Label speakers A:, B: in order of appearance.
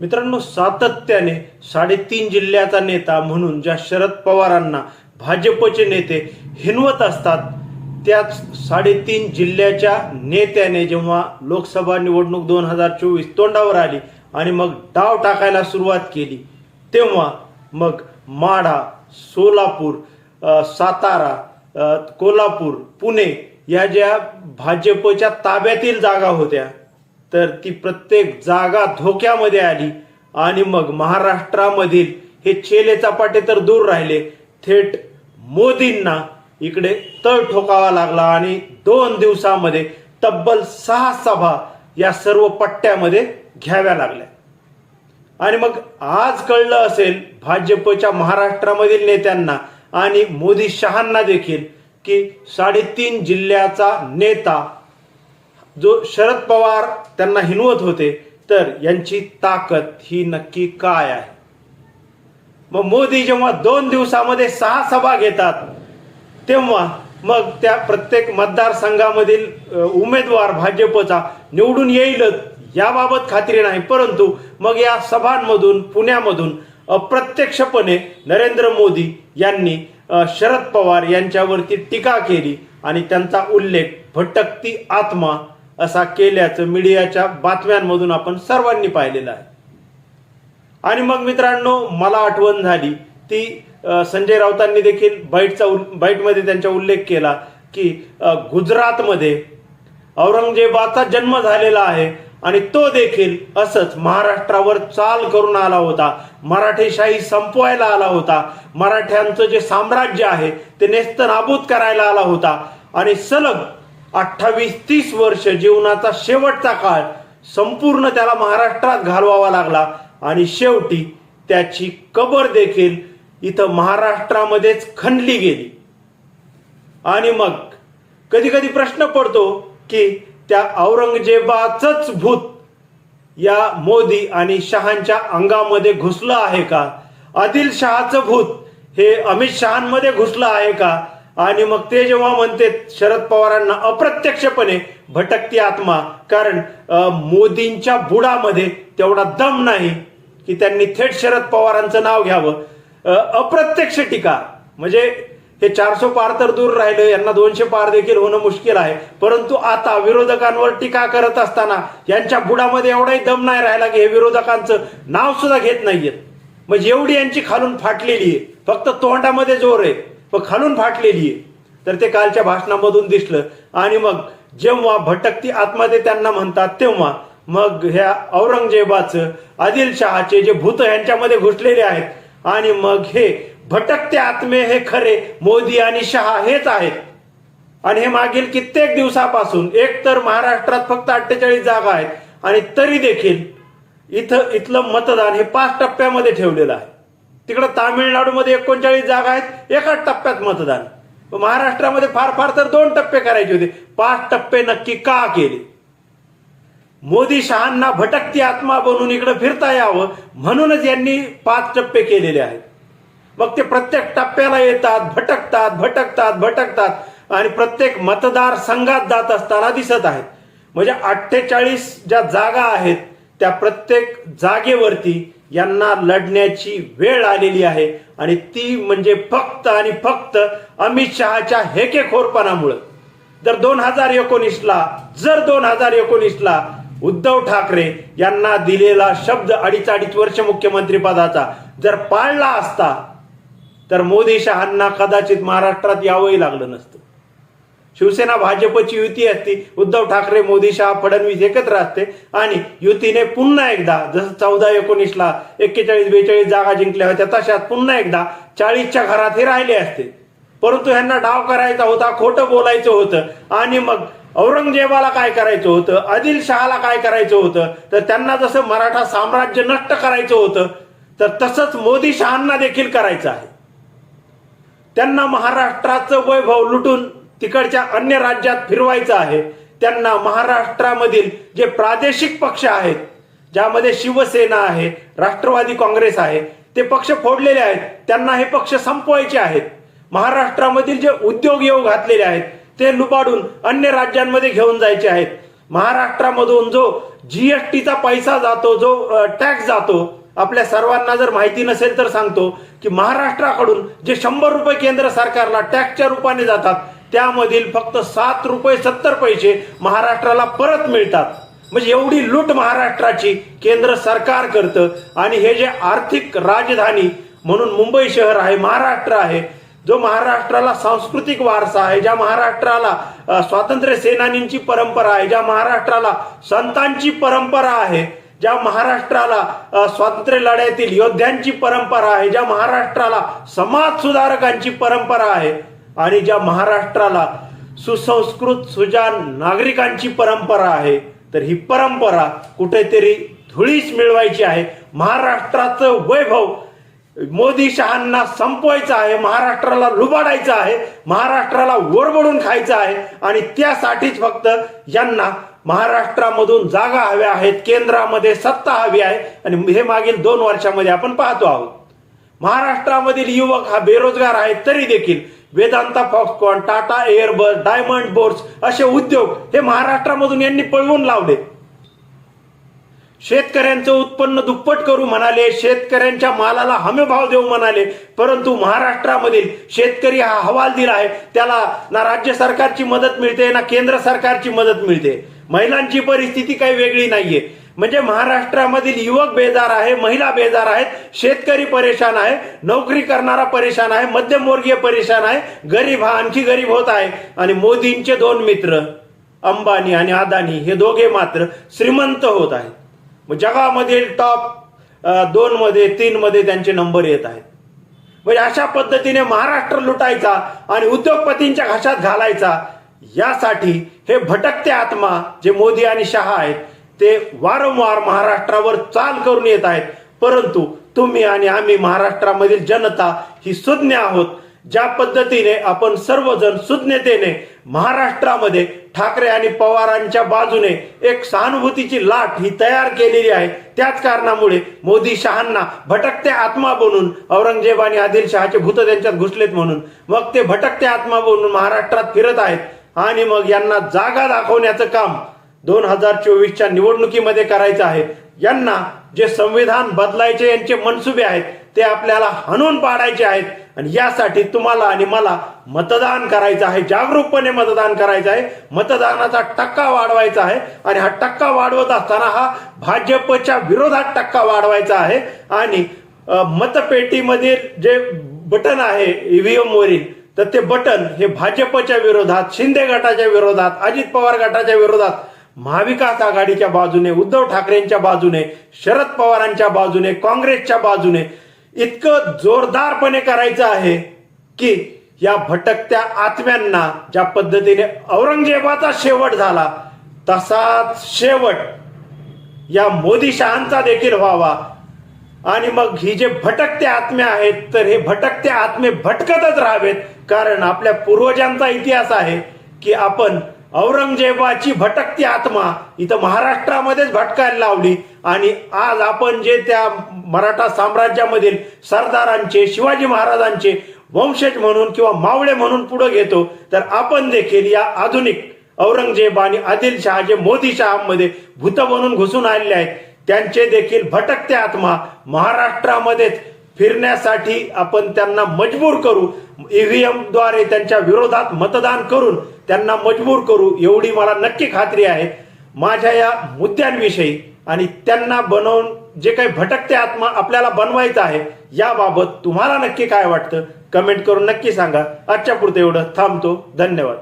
A: मित्रांनो सातत्याने साडेतीन जिल्ह्याचा नेता म्हणून ज्या शरद पवारांना भाजपचे नेते हिनवत असतात त्याच साडेतीन जिल्ह्याच्या नेत्याने जेव्हा लोकसभा निवडणूक दोन हजार चोवीस तोंडावर आली आणि मग डाव टाकायला सुरुवात केली तेव्हा मग माढा सोलापूर सातारा कोल्हापूर पुणे या ज्या भाजपच्या ताब्यातील जागा होत्या तर ती प्रत्येक जागा धोक्यामध्ये आली आणि मग महाराष्ट्रामधील हे चेले चपाटे तर दूर राहिले. थेट मोदींना इकडे तळ ठोकावा लागला आणि दोन दिवसामध्ये तब्बल सहा सभा या सर्व पट्ट्यामध्ये घ्याव्या लागल्या. आणि मग आज कळलं असेल भाजपच्या महाराष्ट्रामधील नेत्यांना आणि मोदी शहांना देखील की साडेतीन जिल्ह्याचा नेता जो शरद पवार त्यांना हिनवत होते तर यांची ताकद ही नक्की काय आहे? मग मोदी जेव्हा दोन दिवसामध्ये सहा सभा घेतात तेव्हा मग त्या प्रत्येक मतदारसंघामधील उमेदवार भाजपचा निवडून येईलच याबाबत खात्री नाही. परंतु मग या सभांमधून पुण्यामधून अप्रत्यक्षपणे नरेंद्र मोदी यांनी शरद पवार यांच्यावरती टीका केली आणि त्यांचा उल्लेख भटकती आत्मा असा केल्याचं मीडियाच्या बातम्यांमधून आपण सर्वांनी पाहिलेलं आहे. आणि मग मित्रांनो मला आठवण झाली ती संजय राऊतांनी देखील बाईटचा उल- बाईटमध्ये त्यांचा उल्लेख केला की गुजरातमध्ये औरंगजेबाचा जन्म झालेला आहे आणि तो देखील असंच महाराष्ट्रावर चाल करून आला होता मराठेशाही संपवायला आला होता मराठ्यांचं जे साम्राज्य आहे ते नेस्तनाबूत करायला आला होता आणि सलग अठ्ठावीस तीस वर्ष जीवनाचा शेवटचा काळ संपूर्ण त्याला महाराष्ट्रात घालवावा लागला. आणि शेवटी त्याची कबर देखील इथं महाराष्ट्रामध्येच खणली गेली. आणि मग कधी कधी प्रश्न पडतो की त्या औरंगजेबाचंच भूत या मोदी आणि शहांच्या अंगामध्ये घुसलं आहे का? आदिलशहाचं भूत हे अमित शहांमध्ये घुसलं आहे का? आणि मग ते जेव्हा म्हणते शरद पवारांना अप्रत्यक्षपणे भटकती आत्मा कारण मोदींच्या बुडामध्ये तेवढा दम नाही की त्यांनी थेट शरद पवारांचं नाव घ्यावं. अप्रत्यक्ष टीका म्हणजे हे चारशे पार तर दूर राहिलं यांना दोनशे पार देखील होणं मुश्किल आहे. परंतु आता विरोधकांवर टीका करत असताना यांच्या बुडामध्ये एवढाही दम नाही राहिला की हे विरोधकांचं नाव सुद्धा घेत नाहीयेत. म्हणजे एवढी यांची खालून फाटलेली आहे फक्त तोंडामध्ये जोर आहे. पण खालून फाटलेली आहे. तर ते कालच्या भाषणामधून दिसलं. आणि मग जेव्हा भटकती आत्मा ते त्यांना म्हणतात तेव्हा मग ह्या औरंगजेबाचं आदिलशहाचे जे भूत यांच्यामध्ये घुसलेले आहेत आणि मग हे भटकते आत्मे हे खरे मोदी आणि शहा हेच आहेत. आणि हे मागील कित्येक दिवसापासून एक तर महाराष्ट्रात फक्त अठ्ठेचाळीस जागा आहेत आणि तरी देखील इथं इथलं मतदान हे पाच टप्प्यामध्ये ठेवलेलं आहे. तिकडं तामिळनाडूमध्ये एकोणचाळीस जागा आहेत एकाच टप्प्यात मतदान. महाराष्ट्रामध्ये फार फार तर दोन टप्पे करायचे होते. पाच टप्पे नक्की का केले? मोदी शहांना भटकती आत्मा बनून इकडे फिरता यावं म्हणूनच यांनी पाच टप्पे केलेले आहेत. मग ते प्रत्येक टप्प्याला येतात भटकतात भटकतात भटकतात आणि प्रत्येक मतदार संघात जात असताना दिसत आहेत. म्हणजे अठ्ठेचाळीस ज्या जागा आहेत त्या प्रत्येक जागेवरती यांना लढण्याची वेळ आलेली आहे. आणि ती म्हणजे फक्त आणि फक्त अमित शहाच्या हेकेखोरपणामुळं. जर दोन हजार एकोणीसला जर दोन हजार एकोणीसला उद्धव ठाकरे यांना दिलेला शब्द अडीच अडीच वर्ष मुख्यमंत्री पदाचा जर पाळला असता तर मोदी शहांना कदाचित महाराष्ट्रात यावंही लागलं नसतं. शिवसेना भाजपची युती असती उद्धव ठाकरे मोदी शहा फडणवीस एकत्र असते आणि युतीने पुन्हा एकदा जसं चौदा एकोणीसला एक्केचाळीस बेचाळीस जागा जिंकल्या होत्या तशाच पुन्हा एकदा चाळीसच्या घरात हे राहिले असते. परंतु ह्यांना डाव करायचा होता खोटं बोलायचं होतं आणि मग औरंगजेबाला काय करायचं होतं आदिलशहाला काय करायचं होतं तर त्यांना जसं मराठा साम्राज्य नष्ट करायचं होतं तर तसंच मोदी शहांना देखील करायचं आहे. त्यांना महाराष्ट्राचं वैभव लुटून तिकडच्या अन्य राज्यात फिरवायचं आहे. त्यांना महाराष्ट्रामधील जे प्रादेशिक पक्ष आहेत ज्यामध्ये शिवसेना आहे राष्ट्रवादी काँग्रेस आहे ते पक्ष फोडलेले आहेत. त्यांना हे पक्ष संपवायचे आहेत. महाराष्ट्रामधील जे उद्योग येऊ घातलेले आहेत ते लुबाडून अन्य राज्यांमध्ये घेऊन जायचे आहेत. महाराष्ट्रामधून जो जीएसटीचा पैसा जातो जो टॅक्स जातो आपल्या सर्वांना जर माहिती नसेल तर सांगतो की महाराष्ट्राकडून जे शंभर रुपये केंद्र सरकारला टॅक्सच्या रूपाने जातात त्यामधील फक्त सात रुपये सत्तर पैसे महाराष्ट्राला परत मिळतात. म्हणजे एवढी लूट महाराष्ट्राची केंद्र सरकार करतं. आणि हे जे आर्थिक राजधानी म्हणून मुंबई शहर आहे महाराष्ट्र आहे जो महाराष्ट्राला सांस्कृतिक वारसा आहे ज्या महाराष्ट्राला स्वातंत्र्य सेनानींची परंपरा आहे ज्या महाराष्ट्राला संतांची परंपरा आहे ज्या महाराष्ट्राला स्वातंत्र्य लढ्यातील योद्ध्यांची परंपरा आहे ज्या महाराष्ट्राला समाज सुधारकांची परंपरा आहे आणि ज्या महाराष्ट्राला सुसंस्कृत सुजान नागरिकांची परंपरा आहे तर ही परंपरा कुठेतरी धुळीस मिळवायची आहे. महाराष्ट्राचं वैभव मोदी शहांना संपवायचं आहे महाराष्ट्राला लुबाडायचं आहे महाराष्ट्राला ओरबडून खायचं आहे आणि त्यासाठीच फक्त यांना महाराष्ट्रामधून जागा हव्या आहेत केंद्रामध्ये सत्ता हवी आहे. आणि हे मागील दोन वर्षामध्ये आपण पाहतो आहोत. महाराष्ट्रामधील युवक हा बेरोजगार आहे तरी देखील Vedanta Foxconn Tata Airbus diamond bourse असे उद्योग हे महाराष्ट्रामधून यांनी पळवून लावले. शेतकऱ्यांचं उत्पन्न दुप्पट करू म्हणाले शेतकऱ्यांच्या मालाला हमीभाव देऊ म्हणाले परंतु महाराष्ट्रामधील शेतकरी हा हवाल दिला आहे त्याला ना राज्य सरकारची मदत मिळते ना केंद्र सरकारची मदत मिळते. महिलांची परिस्थिती काही वेगळी नाहीये. म्हणजे महाराष्ट्रामधील युवक बेजार आहे महिला बेजार आहेत शेतकरी परेशान आहे नोकरी करणारा परेशान आहे मध्यमवर्गीय परेशान आहे गरीब हा आणखी गरीब होत आहे. आणि मोदींचे दोन मित्र अंबानी आणि अदानी हे दोघे मात्र श्रीमंत होत आहेत. मग जगामधील टॉप दोन मध्ये तीन मध्ये त्यांचे नंबर येत आहेत. म्हणजे अशा पद्धतीने महाराष्ट्र लुटायचा आणि उद्योगपतींच्या घशात घालायचा यासाठी हे भटकते आत्मा जे मोदी आणि शहा आहेत ते वारंवार महाराष्ट्रावर चाल करून येत आहेत. परंतु तुम्ही आणि आम्ही महाराष्ट्रामधील जनता ही सुज्ञ आहोत. ज्या पद्धतीने आपण सर्वजण सुज्ञतेने महाराष्ट्रामध्ये ठाकरे आणि पवारांच्या बाजूने एक सहानुभूतीची लाट ही तयार केलेली आहे. त्याच कारणामुळे मोदी शहांना भटकते आत्मा बनून औरंगजेब आणि आदिलशहाचे भूत त्यांच्यात घुसलेत म्हणून. मग ते भटकते आत्मा बनून महाराष्ट्रात फिरत आहेत. आणि मग यांना जागा दाखवण्याचं काम दोन हजार चोवीसच्या निवडणुकीमध्ये करायचं आहे. यांना जे संविधान बदलायचे यांचे मनसुबे आहेत ते आपल्याला हणून पाडायचे आहेत. आणि यासाठी तुम्हाला आणि मला मतदान करायचं आहे. जागरूकपणे मतदान करायचं आहे. मतदानाचा टक्का वाढवायचा आहे. आणि हा टक्का वाढवत असताना हा भाजपच्या विरोधात टक्का वाढवायचा आहे. आणि मतपेटीमधील जे बटन आहे ईव्हीएम वरील तर ते बटन हे भाजपच्या विरोधात शिंदे गटाच्या विरोधात अजित पवार गटाच्या विरोधात महाविकास आघाडीच्या बाजूने उद्धव ठाकरेंच्या बाजूने शरद पवारांच्या बाजूने काँग्रेसच्या बाजूने इतकं जोरदारपणे करायचं आहे की या भटकत्या आत्म्यांना ज्या पद्धतीने औरंगजेबाचा शेवट झाला तसाच शेवट या मोदी शहांचा देखील व्हावा. आणि मग ही जे भटकते आत्मे आहेत तर हे भटकते आत्मे भटकतच राहावेत कारण आपल्या पूर्वजांचा इतिहास आहे की आपण औरंगजेबाची भटकती आत्मा इथं महाराष्ट्रामध्येच भटकायला लावली. आणि आज आपण जे त्या मराठा साम्राज्यामधील सरदारांचे शिवाजी महाराजांचे वंशज म्हणून किंवा मावळे म्हणून पुढे घेतो तर आपण देखील या आधुनिक औरंगजेब आणि आदिलशहा जे मोदी शहामध्ये भूत म्हणून घुसून आलेले आहेत त्यांचे देखील भटकते आत्मा महाराष्ट्रामध्येच फिरण्यासाठी आपण त्यांना मजबूर करू. ईव्हीएमद्वारे त्यांच्या विरोधात मतदान करून त्यांना मजबूर करू एवढी मला नक्की खात्री आहे. माझ्या या मुद्द्यांविषयी आणि त्यांना बनवून जे काही भटकते आत्मा आपल्याला बनवायचं आहे याबाबत तुम्हाला नक्की काय वाटतं? कमेंट करून नक्की सांगा. आजच्या पुरतं एवढं. थांबतो. धन्यवाद.